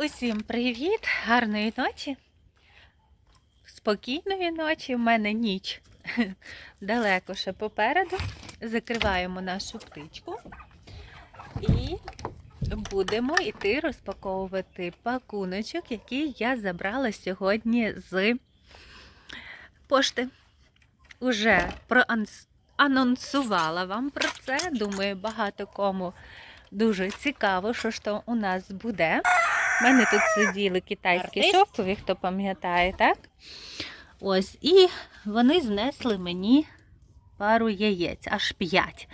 Усім привіт, гарної ночі. Спокійної ночі. У мене ніч далеко ще попереду. Закриваємо нашу птичку і будемо йти розпаковувати пакуночок, який я забрала сьогодні з пошти. Уже проанонсувала вам про це. Думаю, багато кому дуже цікаво, що ж то у нас буде. У мене тут сиділи китайські Артист. шовкові, хто пам'ятає, так? Ось, і вони знесли мені пару яєць, аж п'ять.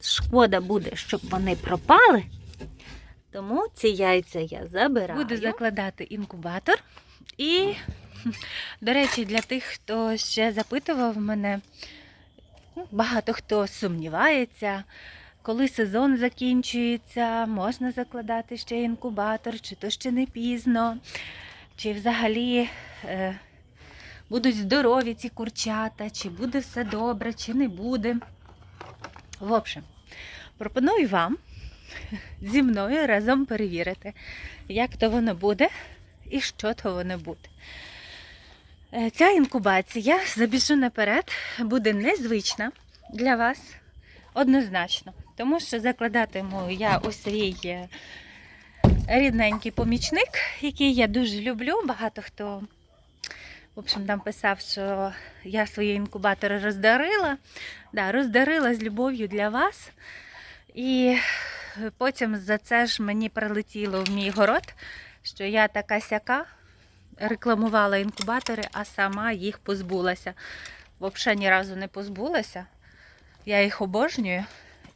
Шкода буде, щоб вони пропали. Тому ці яйця я забираю. Буду закладати інкубатор. І, до речі, для тих, хто ще запитував мене, ну, багато хто сумнівається, коли сезон закінчується, можна закладати ще інкубатор, чи то ще не пізно, чи взагалі е, будуть здорові ці курчата, чи буде все добре, чи не буде. В общем, пропоную вам зі мною разом перевірити, як то воно буде і що то воно буде. Е, Ця інкубація, забіжу наперед, буде незвична для вас однозначно. Тому що закладатиму я у свій е, рідненький помічник, який я дуже люблю. Багато хто в общем, там писав, що я свої інкубатори роздарила. Да, роздарила з любов'ю для вас. І потім за це ж мені прилетіло в мій город, що я така сяка рекламувала інкубатори, а сама їх позбулася. Взагалі ні разу не позбулася. Я їх обожнюю.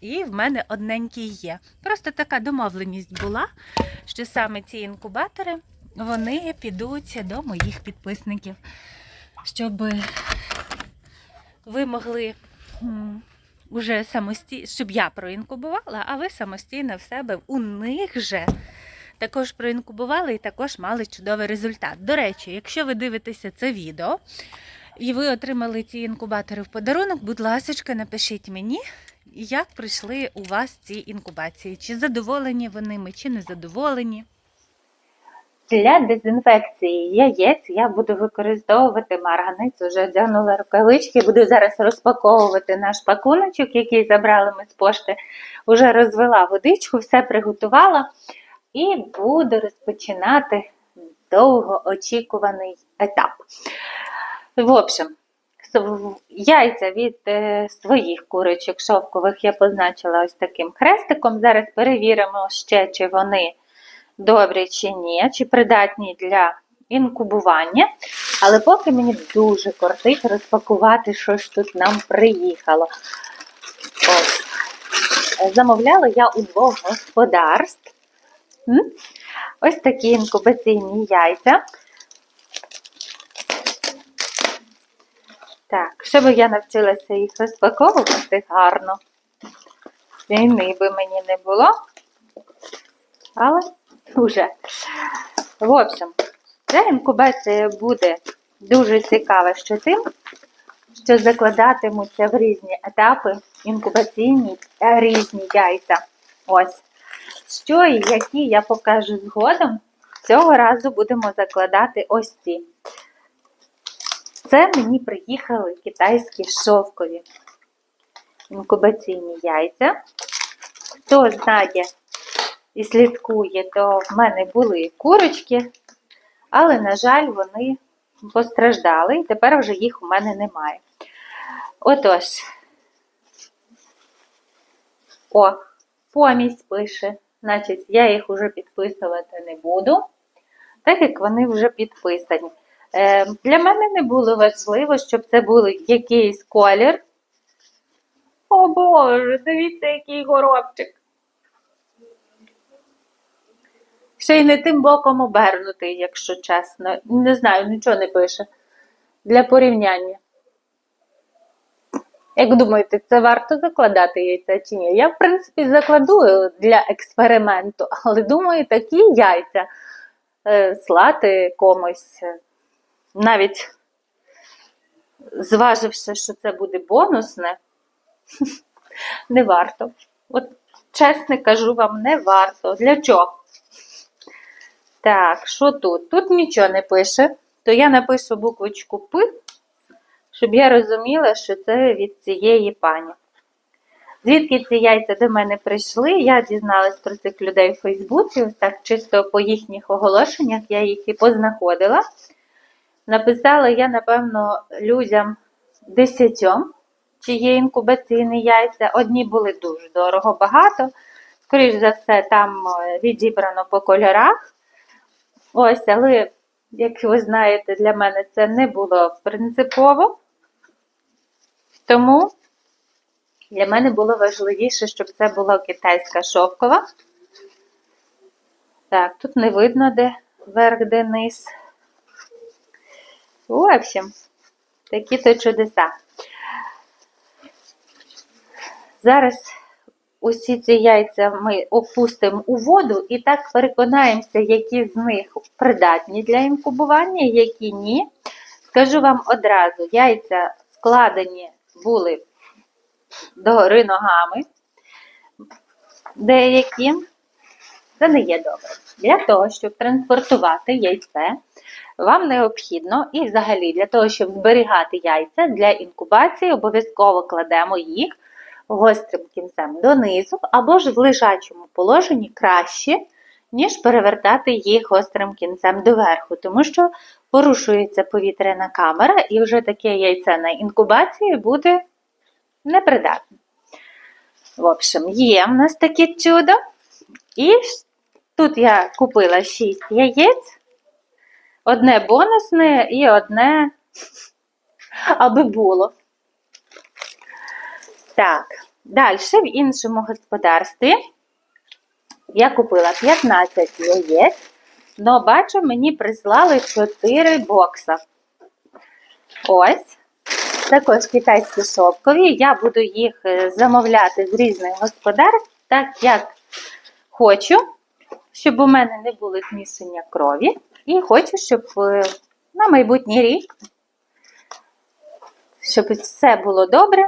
І в мене одненькі є. Просто така домовленість була, що саме ці інкубатори вони підуть до моїх підписників, щоб ви могли уже самостійно, щоб я проінкубувала, а ви самостійно в себе у них же також проінкубували і також мали чудовий результат. До речі, якщо ви дивитеся це відео і ви отримали ці інкубатори в подарунок, будь ласка, напишіть мені, як пройшли у вас ці інкубації. Чи задоволені ви ними, чи не задоволені. Для дезінфекції яєць я буду використовувати марганець. Уже одягнула рукавички. Буду зараз розпаковувати наш пакуночок, який забрали ми з пошти. Уже розвела водичку, все приготувала. І буду розпочинати довгоочікуваний етап. В общем, яйця від е, своїх курочок шовкових я позначила ось таким хрестиком. Зараз перевіримо ще, чи вони добрі чи ні, чи придатні для інкубування. Але поки мені дуже кортить розпакувати, що ж тут нам приїхало. Ось. Замовляла я у двох господарств. Ось такі інкубаційні яйця. Так, щоб я навчилася їх розпаковувати гарно. Війни би мені не було. Але вже. В общем, ця інкубація буде дуже цікава, що тим, що закладатимуться в різні етапи інкубаційні е, різні яйця. Ось. Що і які я покажу згодом. Цього разу будемо закладати ось ці. Це мені приїхали китайські шовкові інкубаційні яйця. Хто знає і слідкує, то в мене були курочки, але, на жаль, вони постраждали, і тепер вже їх у мене немає. Отож, о, помість пише. Значить, я їх вже підписувати не буду, так як вони вже підписані. Е, для мене не було важливо, щоб це був якийсь колір. О Боже, дивіться, який горобчик. Ще й не тим боком обернутий, якщо чесно. Не знаю, нічого не пише. Для порівняння. Як думаєте, це варто закладати яйця чи ні? Я, в принципі, закладу для експерименту, але думаю, такі яйця слати комусь, е, навіть зваживши, що це буде бонусне, не варто. От чесно кажу вам, не варто. Для чого? Так, що тут? Тут нічого не пише, то я напишу буквочку П, щоб я розуміла, що це від цієї пані. Звідки ці яйця до мене прийшли? Я дізналась про цих людей у Фейсбуці, так чисто по їхніх оголошеннях я їх і познаходила. Написала я, напевно, людям десятьом, чи інкубаційні яйця. Одні були дуже дорого багато. Скоріш за все, там е, відібрано по кольорах. Ось, але, як ви знаєте, для мене це не було принципово. Тому для мене було важливіше, щоб це була китайська шовкова. Так, тут не видно, де верх, де низ. В общем, такі то чудеса. Зараз усі ці яйця ми опустимо у воду і так переконаємося, які з них придатні для інкубування, які ні. Скажу вам одразу, яйця складені були догори ногами. Деякі. Це не є добре. Для того, щоб транспортувати яйце, вам необхідно і взагалі для того, щоб зберігати яйця для інкубації, обов'язково кладемо їх гострим кінцем донизу, або ж в лежачому положенні краще, ніж перевертати їх гострим кінцем доверху, тому що порушується повітряна камера, і вже таке яйце на інкубації буде непридатне. В общем, є в нас таке чудо. І тут я купила 6 яєць, одне бонусне і одне, аби було. Так, далі в іншому господарстві я купила 15 яєць, але бачу, мені прислали 4 бокса. Ось. Також китайські шовкові. Я буду їх е, замовляти з різних господарств, так як хочу, щоб у мене не було змішання крові. І хочу, щоб е, на майбутній рік, щоб все було добре,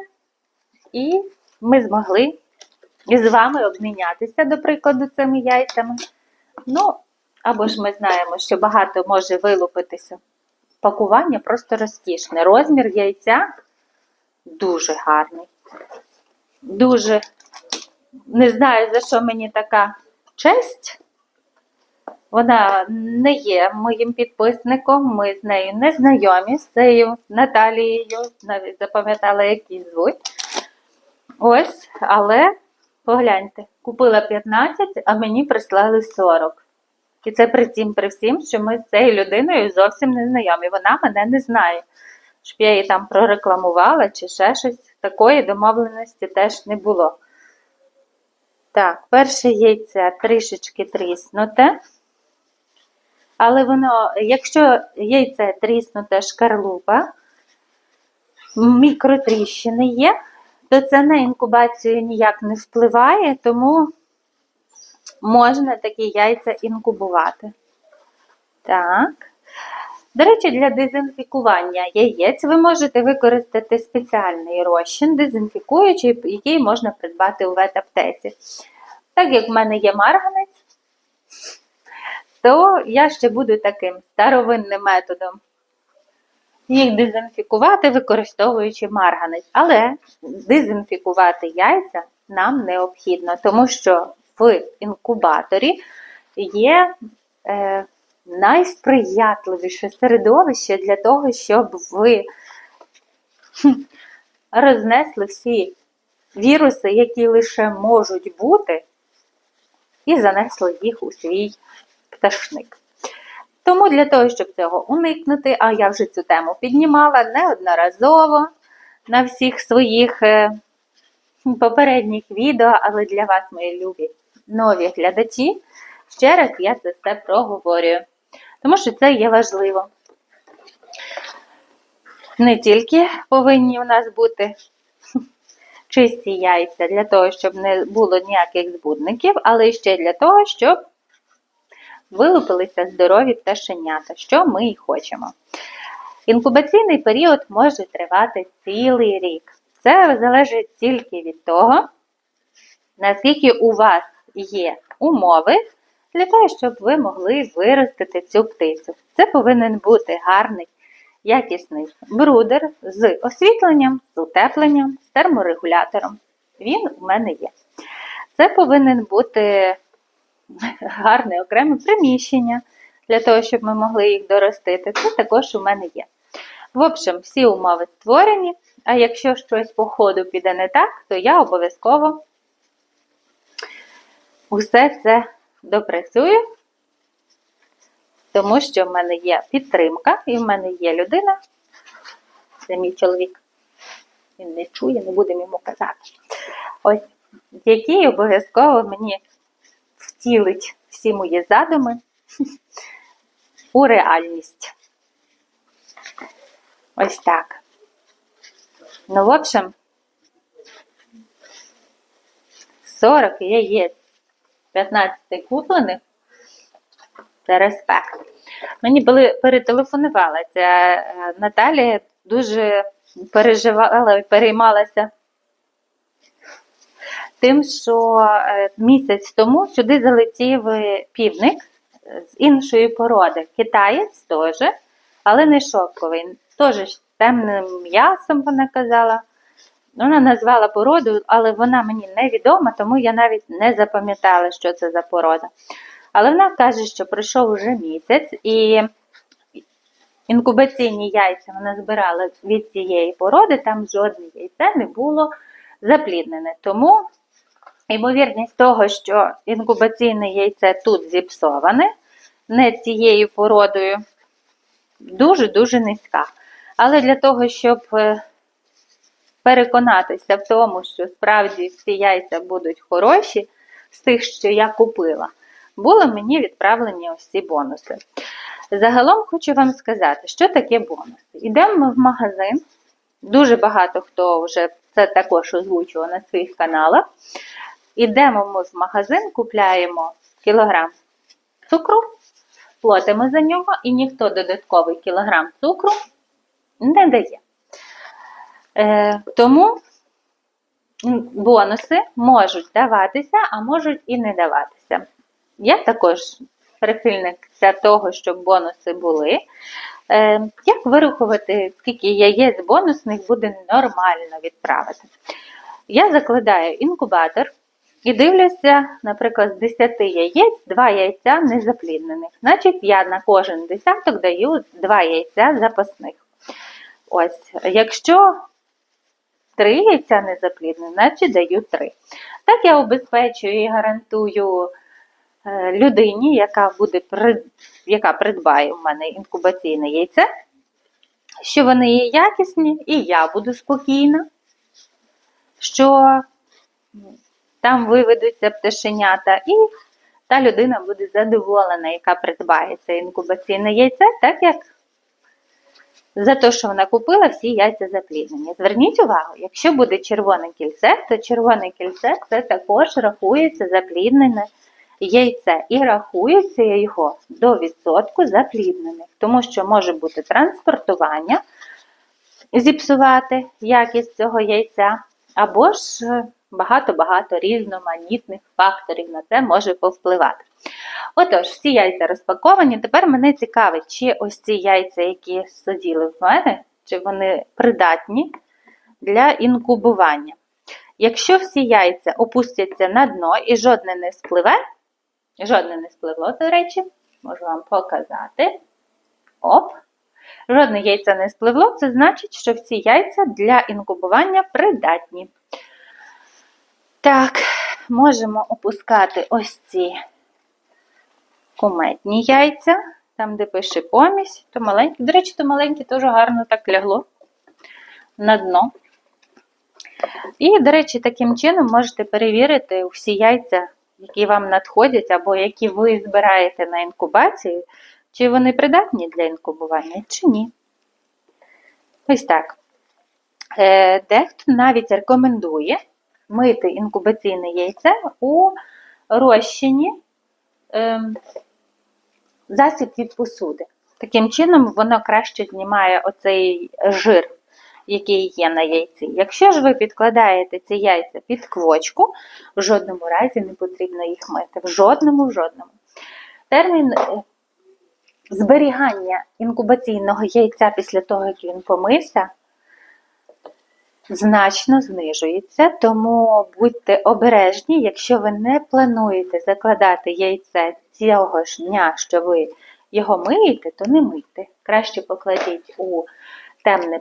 і ми змогли із вами обмінятися, до прикладу, цими яйцями. Ну, або ж ми знаємо, що багато може вилупитися. Пакування просто розкішне. Розмір яйця дуже гарний. Дуже не знаю, за що мені така честь. Вона не є моїм підписником, ми з нею не знайомі, з цією Наталією, навіть запам'ятала, її звуть. Ось, але погляньте, купила 15, а мені прислали 40. І це при тім, при всім, що ми з цією людиною зовсім не знайомі. Вона мене не знає. Щоб я її там прорекламувала чи ще щось. Такої домовленості теж не було. Так, перше яйце трішечки тріснуте. Але воно, якщо яйце тріснуте шкарлупа, мікротріщини є, то це на інкубацію ніяк не впливає, тому можна такі яйця інкубувати. Так. До речі, для дезінфікування яєць ви можете використати спеціальний розчин, дезінфікуючий, який можна придбати у ветаптеці. Так як в мене є марганець, то я ще буду таким старовинним методом їх дезінфікувати, використовуючи марганець. Але дезінфікувати яйця нам необхідно, тому що в інкубаторі є е, найсприятливіше середовище для того, щоб ви рознесли всі віруси, які лише можуть бути, і занесли їх у свій пташник. Тому для того, щоб цього уникнути, а я вже цю тему піднімала неодноразово на всіх своїх е, попередніх відео, але для вас, мої любі нові глядачі, ще раз я це все проговорюю. Тому що це є важливо. Не тільки повинні у нас бути чисті яйця для того, щоб не було ніяких збудників, але ще для того, щоб вилупилися здорові пташенята, що ми і хочемо. Інкубаційний період може тривати цілий рік. Це залежить тільки від того, наскільки у вас є умови для того, щоб ви могли виростити цю птицю. Це повинен бути гарний, якісний брудер з освітленням, з утепленням, з терморегулятором. Він у мене є. Це повинен бути гарне окреме приміщення для того, щоб ми могли їх доростити. Це також у мене є. В общем, всі умови створені, а якщо щось по ходу піде не так, то я обов'язково усе це допрацюю, тому що в мене є підтримка і в мене є людина, це мій чоловік. Він не чує, не будемо йому казати. Ось, який обов'язково мені втілить всі мої задуми у реальність. Ось так. Ну, в общем, 40 яєць, 15 куплених. Це респект. Мені були перетелефонувала ця е, Наталія дуже переживала і переймалася тим, що е, місяць тому сюди залетів е, півник з іншої породи. Китаєць теж, але не шовковий. Теж темним м'ясом, вона казала. Вона назвала породу, але вона мені невідома, тому я навіть не запам'ятала, що це за порода. Але вона каже, що пройшов уже місяць, і інкубаційні яйця вона збирала від цієї породи, там жодне яйце не було запліднене. Тому ймовірність того, що інкубаційне яйце тут зіпсоване, не цією породою, дуже-дуже низька. Але для того, щоб е, переконатися в тому, що справді всі яйця будуть хороші з тих, що я купила, були мені відправлені ось ці бонуси. Загалом хочу вам сказати, що таке бонуси. Йдемо ми в магазин. Дуже багато хто вже це також озвучував на своїх каналах. Ідемо ми в магазин, купляємо кілограм цукру, платимо за нього, і ніхто додатковий кілограм цукру не дає. Е, тому бонуси можуть даватися, а можуть і не даватися. Я також прихильниця того, щоб бонуси були. Е, як вирахувати, скільки яєць бонусних буде нормально відправити? Я закладаю інкубатор і дивлюся, наприклад, з 10 яєць 2 яйця незапліднених. Значить, я на кожен десяток даю 2 яйця запасних. Ось, якщо 3 яйця незапліднені, значить даю 3. Так я обезпечую і гарантую е, людині, яка буде яка придбає у мене інкубаційне яйце, що вони є якісні, і я буду спокійна, що там виведуться пташенята, і та людина буде задоволена, яка придбає це інкубаційне яйце, так як за те, що вона купила, всі яйця запліднені. Зверніть увагу, якщо буде червоне кільце, то червоне кільце це також рахується запліднене яйце. І рахується його до відсотку запліднених, тому що може бути транспортування, зіпсувати якість цього яйця, або ж багато-багато різноманітних факторів на це може повпливати. Отож, всі яйця розпаковані. Тепер мене цікавить, чи ось ці яйця, які сиділи в мене, чи вони придатні для інкубування. Якщо всі яйця опустяться на дно і жодне не спливе, жодне не спливло, до речі, можу вам показати. Оп! Жодне яйце не спливло, це значить, що всі яйця для інкубування придатні. Так, можемо опускати ось ці кометні яйця, там, де пише помість, то маленькі. До речі, то маленьке теж гарно так лягло на дно. І, до речі, таким чином можете перевірити всі яйця, які вам надходять, або які ви збираєте на інкубацію, чи вони придатні для інкубування, чи ні. Ось так. Е, дехто навіть рекомендує мити інкубаційне яйце у розчині ем, засіб від посуди. Таким чином, воно краще знімає оцей жир, який є на яйці. Якщо ж ви підкладаєте ці яйця під квочку, в жодному разі не потрібно їх мити. В жодному, в жодному. термін е, зберігання інкубаційного яйця після того, як він помився, значно знижується, тому будьте обережні, якщо ви не плануєте закладати яйце цього ж дня, що ви його миєте, то не мийте. Краще покладіть у темне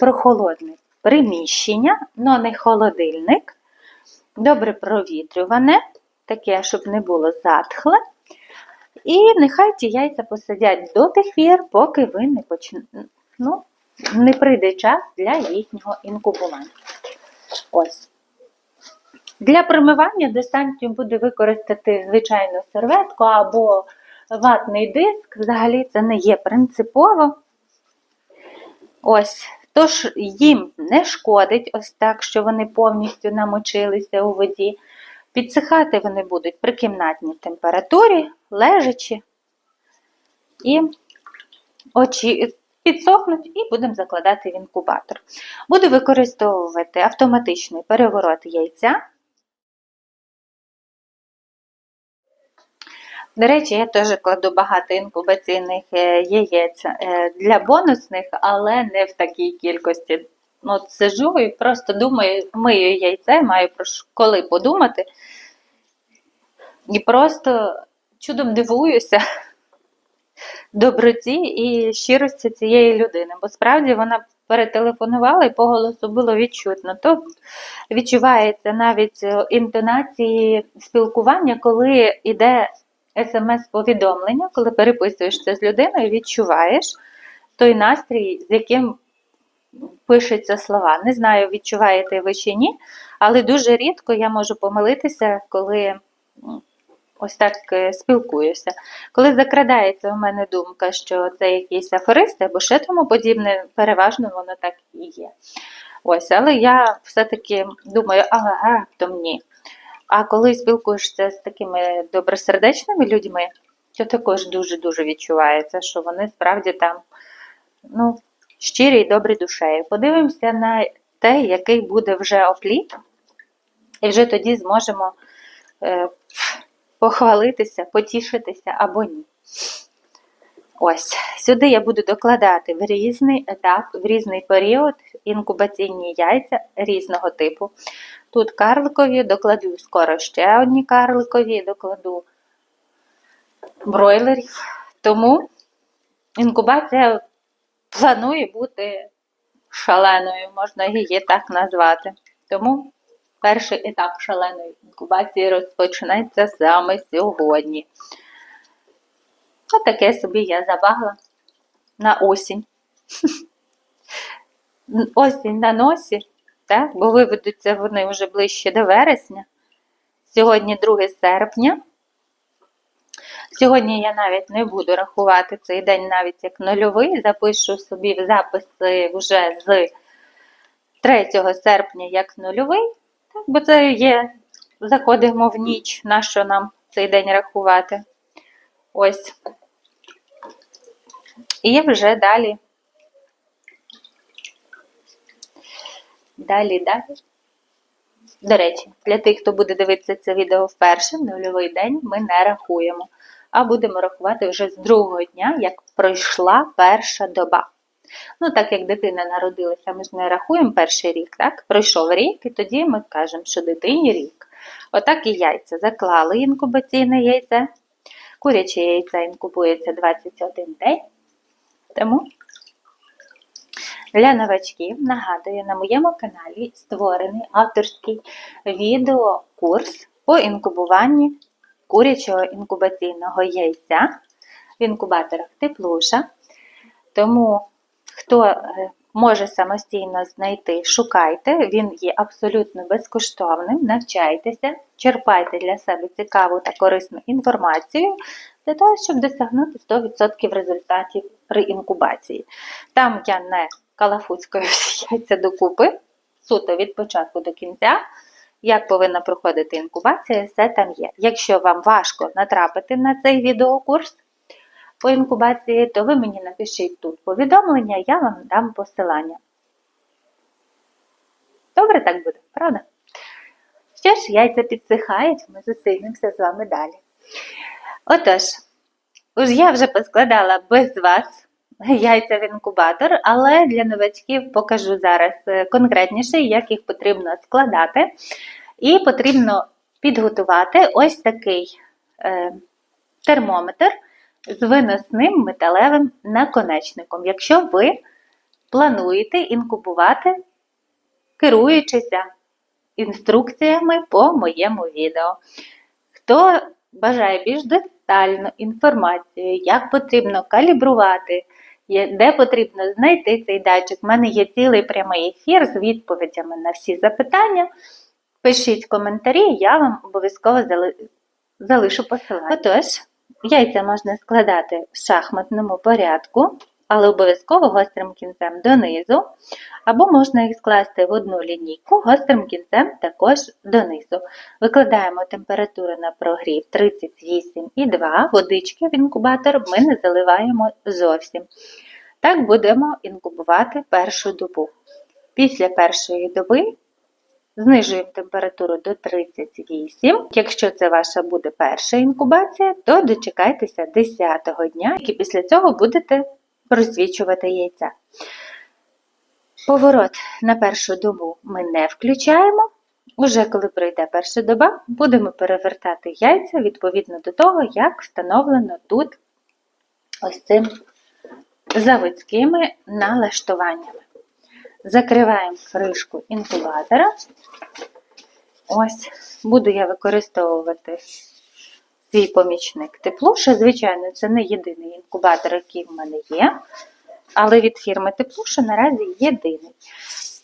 прохолодне приміщення, але не холодильник, добре провітрюване, таке, щоб не було затхле. І нехай ті яйця посидять до тих пір, поки ви не почне... ну, не прийде час для їхнього інкубування. Для промивання достатньо буде використати звичайну серветку або ватний диск. Взагалі це не є принципово. Ось. Тож їм не шкодить ось так, що вони повністю намочилися у воді. Підсихати вони будуть при кімнатній температурі, лежачи. І очі підсохнуть і будемо закладати в інкубатор. Буду використовувати автоматичний переворот яйця. До речі, я теж кладу багато інкубаційних е, яєць е, для бонусних, але не в такій кількості. Ну, От сижу і просто думаю, мию яйце, маю про коли подумати. І просто чудом дивуюся доброті і щирості цієї людини. Бо справді вона перетелефонувала і по голосу було відчутно. То відчувається навіть е, інтонації спілкування, коли йде смс-повідомлення, коли переписуєшся з людиною, відчуваєш той настрій, з яким пишуться слова. Не знаю, відчуваєте ви чи ні, але дуже рідко я можу помилитися, коли ось так е, спілкуюся. Коли закрадається у мене думка, що це якісь афористи або ще тому подібне, переважно воно так і є. Ось, але я все-таки думаю, ага, раптом ні. А коли спілкуєшся з такими добросердечними людьми, то також дуже-дуже відчувається, що вони справді там ну, щирі і добрі душею. Подивимося на те, який буде вже опліт, і вже тоді зможемо е, похвалитися, потішитися або ні. Ось, сюди я буду докладати в різний етап, в різний період інкубаційні яйця різного типу. Тут карликові, докладу скоро ще одні карликові, докладу бройлерів. Тому інкубація планує бути шаленою, можна її так назвати. Тому перший етап шаленої інкубації розпочнеться саме сьогодні. Отаке собі я забагла на осінь. Осінь на носі, так? бо виведуться вони вже ближче до вересня. Сьогодні 2 серпня. Сьогодні я навіть не буду рахувати цей день навіть як нульовий. Запишу собі записи вже з 3 серпня як нульовий, так, бо це є, заходимо в ніч, на що нам цей день рахувати. Ось. І вже далі. Далі, далі. До речі, для тих, хто буде дивитися це відео вперше, нульовий день ми не рахуємо, а будемо рахувати вже з другого дня, як пройшла перша доба. Ну, так як дитина народилася, ми ж не рахуємо перший рік, так? Пройшов рік, і тоді ми кажемо, що дитині рік. Отак і яйця. Заклали інкубаційне яйце. Куряче яйце інкубується 21 день. Тому для новачків нагадую, на моєму каналі створений авторський відеокурс по інкубуванні курячого інкубаційного яйця в інкубаторах теплуша. Тому хто е, може самостійно знайти, шукайте, він є абсолютно безкоштовним, навчайтеся, черпайте для себе цікаву та корисну інформацію для того, щоб досягнути 100% результатів при інкубації. Там я не калафуцькою яйця докупи, суто від початку до кінця. Як повинна проходити інкубація, все там є. Якщо вам важко натрапити на цей відеокурс по інкубації, то ви мені напишіть тут повідомлення, я вам дам посилання. Добре так буде, правда? Що ж, яйця підсихають, ми зустрінемося з вами далі. Отож, Уж я вже поскладала без вас яйця в інкубатор, але для новачків покажу зараз е, конкретніше, як їх потрібно складати. І потрібно підготувати ось такий е, термометр з виносним металевим наконечником, якщо ви плануєте інкубувати, керуючися інструкціями по моєму відео. Хто бажає більш детальну інформацію, як потрібно калібрувати, де потрібно знайти цей датчик, в мене є цілий прямий ефір з відповідями на всі запитання. Пишіть коментарі, я вам обов'язково залишу посилання. Отож, яйця можна складати в шахматному порядку, але обов'язково гострим кінцем донизу, або можна їх скласти в одну лінійку гострим кінцем також донизу. Викладаємо температуру на прогрів 38,2, водички в інкубатор ми не заливаємо зовсім. Так будемо інкубувати першу добу. Після першої доби знижуємо температуру до 38. Якщо це ваша буде перша інкубація, то дочекайтеся 10-го дня, і після цього будете просвічувати яйця. Поворот на першу добу ми не включаємо. Уже коли пройде перша доба, будемо перевертати яйця відповідно до того, як встановлено тут ось цим заводськими налаштуваннями. Закриваємо кришку інкубатора. Ось, буду я використовувати свій помічник теплуша. Звичайно, це не єдиний інкубатор, який в мене є. Але від фірми Теплуша наразі єдиний.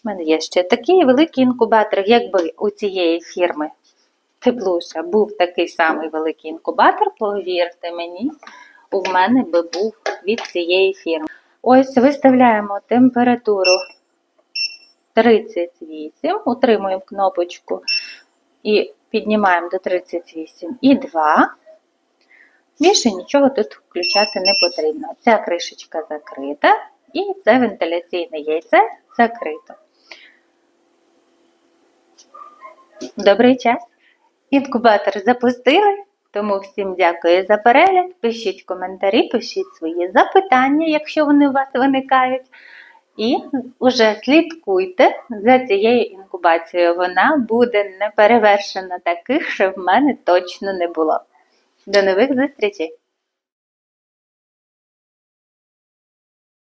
У мене є ще такий великий інкубатор, якби у цієї фірми Теплуша був такий самий великий інкубатор, повірте мені, у мене би був від цієї фірми. Ось виставляємо температуру 38, утримуємо кнопочку і піднімаємо до 38,2. Більше нічого тут включати не потрібно. Ця кришечка закрита і це вентиляційне яйце закрито. Добрий час. Інкубатор запустили, тому всім дякую за перегляд. Пишіть коментарі, пишіть свої запитання, якщо вони у вас виникають. І вже слідкуйте за цією інкубацією. Вона буде неперевершена таких, що в мене точно не було. До нових зустрічей!